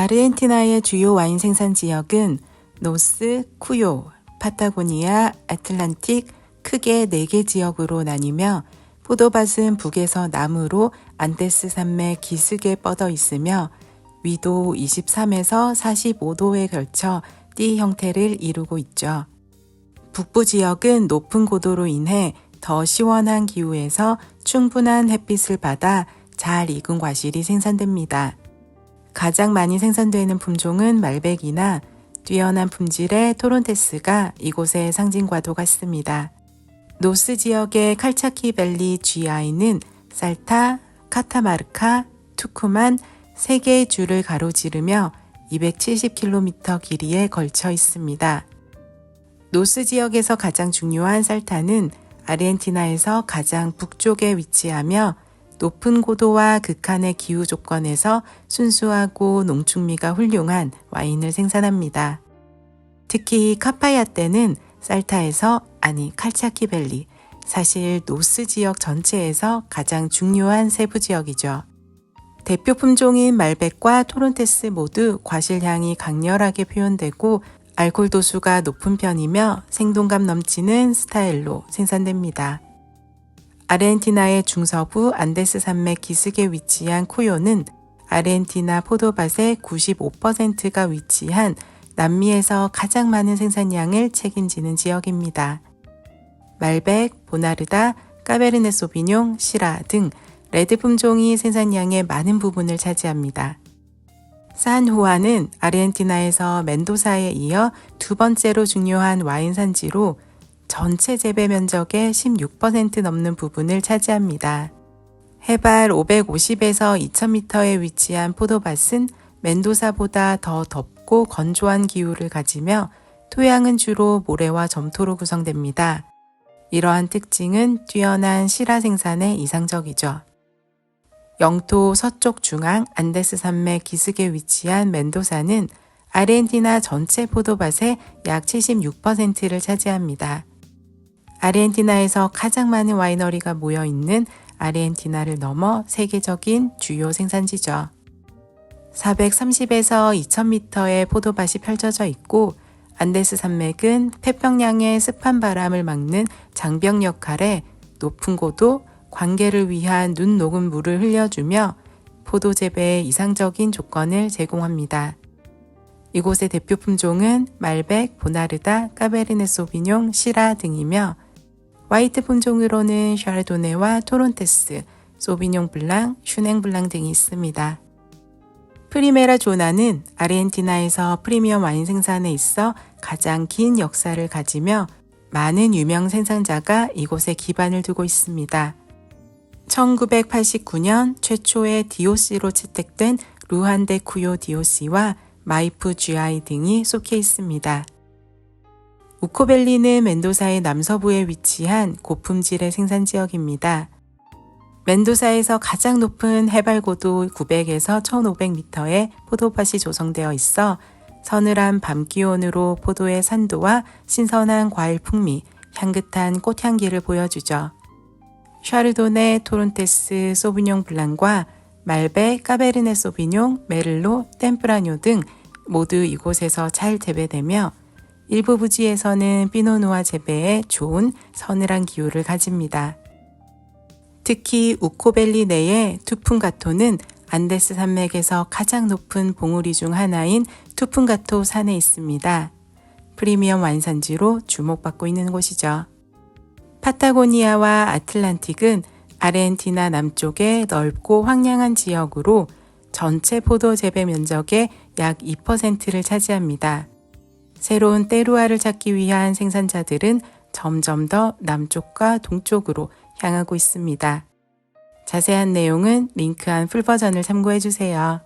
아르헨티나의 주요 와인 생산 지역은 노스, 쿠요, 파타고니아, 아틀란틱 크게 4개 지역으로 나뉘며 포도밭은 북에서 남으로 안데스 산맥 기슭에 뻗어 있으며 위도 23에서 45도에 걸쳐 띠 형태를 이루고 있죠. 북부 지역은 높은 고도로 인해 더 시원한 기후에서 충분한 햇빛을 받아 잘 익은 과실이 생산됩니다. 가장 많이 생산되는 품종은 말백이나 뛰어난 품질의 토론테스가 이곳의 상징과도 같습니다. 노스 지역의 칼차키 밸리 GI는 살타, 카타마르카, 투쿠만 3개의 줄을 가로지르며 270km 길이에 걸쳐 있습니다. 노스 지역에서 가장 중요한 살타는 아르헨티나에서 가장 북쪽에 위치하며 높은 고도와 극한의 기후 조건에서 순수하고 농축미가 훌륭한 와인을 생산합니다. 특히 카파야 때는 살타에서 아니 칼차키밸리 사실 노스 지역 전체에서 가장 중요한 세부 지역이죠. 대표 품종인 말백과 토론테스 모두 과실향이 강렬하게 표현되고 알코올 도수가 높은 편이며 생동감 넘치는 스타일로 생산됩니다. 아르헨티나의 중서부 안데스 산맥 기슭에 위치한 쿠요는 아르헨티나 포도밭의 95%가 위치한 남미에서 가장 많은 생산량을 책임지는 지역입니다. 말백, 보나르다, 까베르네 소비뇽, 시라 등 레드 품종이 생산량의 많은 부분을 차지합니다. 산후아는 아르헨티나에서 멘도사에 이어 두 번째로 중요한 와인 산지로 전체 재배 면적의 16% 넘는 부분을 차지합니다. 해발 550에서 2000m에 위치한 포도밭은 멘도사보다 더 덥고 건조한 기후를 가지며 토양은 주로 모래와 점토로 구성됩니다. 이러한 특징은 뛰어난 시라 생산에 이상적이죠. 영토 서쪽 중앙 안데스 산맥 기슭에 위치한 멘도사는 아르헨티나 전체 포도밭의 약 76%를 차지합니다. 아르헨티나에서 가장 많은 와이너리가 모여 있는 아르헨티나를 넘어 세계적인 주요 생산지죠. 430에서 2000m의 포도밭이 펼쳐져 있고 안데스 산맥은 태평양의 습한 바람을 막는 장벽 역할에 높은 고도, 관계를 위한 눈 녹은 물을 흘려주며 포도 재배에 이상적인 조건을 제공합니다. 이곳의 대표 품종은 말백, 보나르다, 까베르네 소비뇽, 시라 등이며 화이트 품종으로는 샤르도네와 토론테스, 소비뇽 블랑, 슈냉 블랑 등이 있습니다. 프리메라 조나는 아르헨티나에서 프리미엄 와인 생산에 있어 가장 긴 역사를 가지며 많은 유명 생산자가 이곳에 기반을 두고 있습니다. 1989년 최초의 DOC로 채택된 루한데 쿠요 DOC와 마이프 GI 등이 속해 있습니다. 우코벨리는 멘도사의 남서부에 위치한 고품질의 생산 지역입니다. 멘도사에서 가장 높은 해발 고도 900에서 1500m의 포도밭이 조성되어 있어 서늘한 밤 기온으로 포도의 산도와 신선한 과일 풍미, 향긋한 꽃향기를 보여주죠. 샤르도네, 토론테스, 소비뇽 블랑과 말베, 까베르네 소비뇽, 메를로, 템프라뇨 등 모두 이곳에서 잘 재배되며 일부 부지에서는 피노누아 재배에 좋은 서늘한 기후를 가집니다. 특히 우코벨리 내의 투푼가토는 안데스 산맥에서 가장 높은 봉우리 중 하나인 투푼가토 산에 있습니다. 프리미엄 완산지로 주목받고 있는 곳이죠. 파타고니아와 아틀란틱은 아르헨티나 남쪽의 넓고 황량한 지역으로 전체 포도 재배 면적의 약 2%를 차지합니다. 새로운 때루아를 찾기 위한 생산자들은 점점 더 남쪽과 동쪽으로 향하고 있습니다. 자세한 내용은 링크한 풀버전을 참고해 주세요.